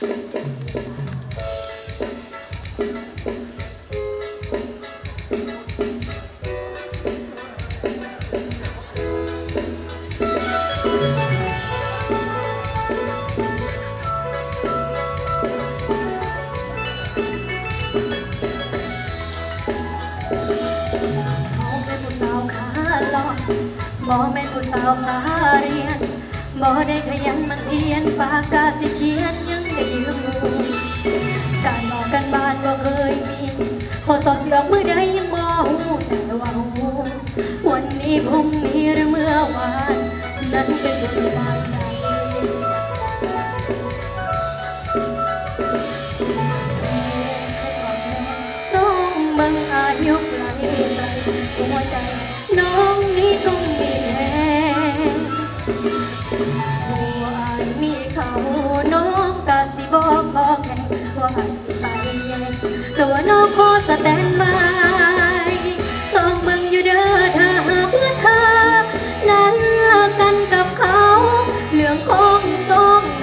บ่แม่นผู้สาวขาเรียนบ่ได้ขยันมันเพียนปากกาสิเขียน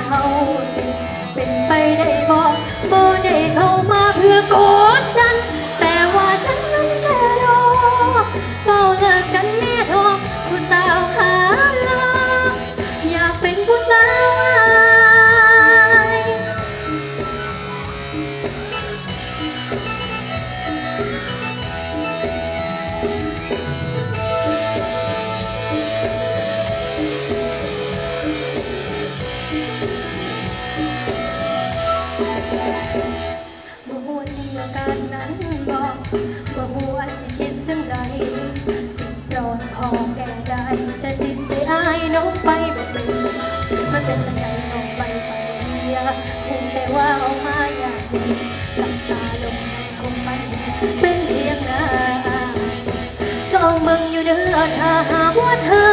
เฮาสิเป็นไปได้ เป็นจังไดนองไปไปเดียคงแต่ว่าเอามาอย่างดีหลับตาลงในคงไปเป็นเพียงนายสองเบิ่งอยู่เดือถ้าหากว่าเธอ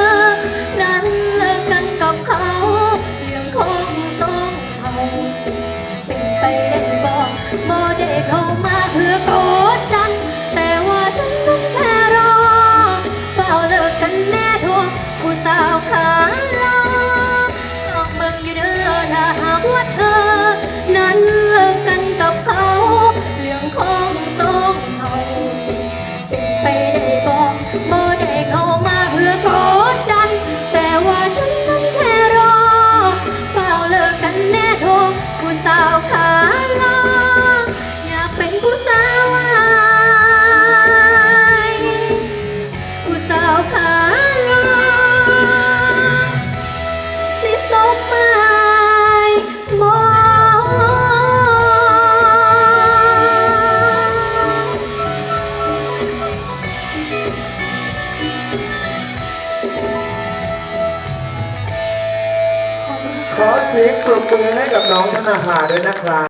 huh ขอเสียงปรบมือให้กับน้องธนาหาด้วยนะครับ